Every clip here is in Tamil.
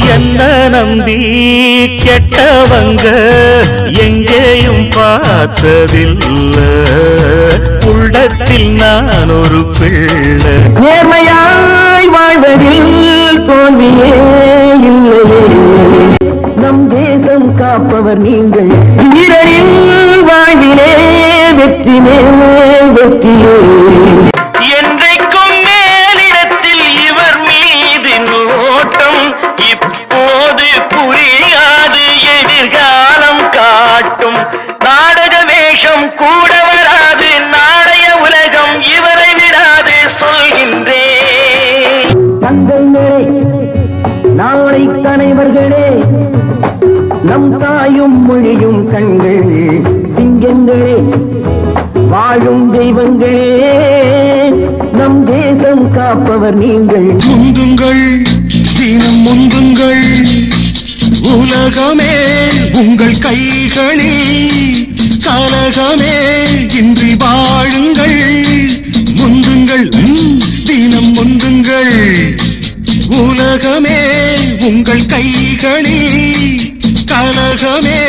என்ன நம்பி கெட்டவங்க எங்கேயும் பார்த்ததில்ல. உள்ளத்தில் நான் ஒரு பிள்ளை. நேர்மையாய் வாழ்வதில் தோல்வியே இல்லையே. நம் தேசம் காப்பவர் நீங்கள். தங்கங்களே நாளை தலைவர்களே நம் தாயும் மொழியும் கண்கள் சிங்கங்களே வாழும் தெய்வங்களே நம் தேசம் காப்பவர் நீங்கள். முந்துங்கள் தினம் முந்துங்கள் உலகமே உங்கள் கைகளில் கலகமே இன்று உலகமே உங்கள் கைகளில் கலகமே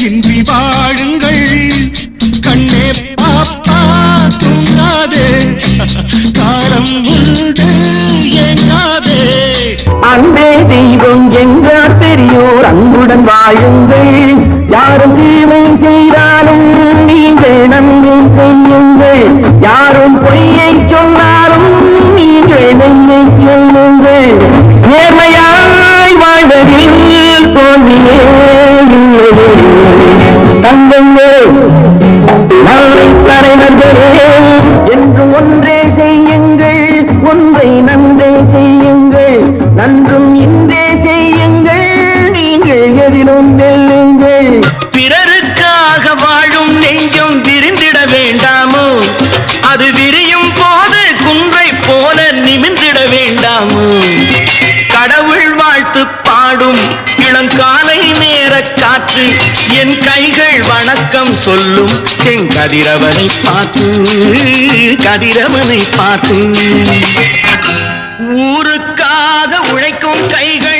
இன்றி வாழுங்கள். கண்ணே பாப்பா தூங்காதே. காலம் உண்டு எங்காதே அன்பே தெய்வம் என்றார் பெரியோர் அன்புடன் வாழுங்கள். செய்யுங்கள். ஒன்றை நன்றே செய்யுங்கள். நன்றும் இன்றே செய்யுங்கள். நீங்கள் எதிலும் நெல்லுங்கள். பிறருக்காக வாழும் நெஞ்சம் விரிந்திட வேண்டாமோ? அது விரியும் போது குன்றை போல நிமிர்ந்திட வேண்டாமோ? கடவுள் வாழ்த்து பாடும் இளங்காலை நேர காற்று என் கைகள் வணக்கம் சொல்லும் என் கதிரவனை பார்த்து கதிரவனை பார்த்து. ஊருக்காக உழைக்கும் கைகள்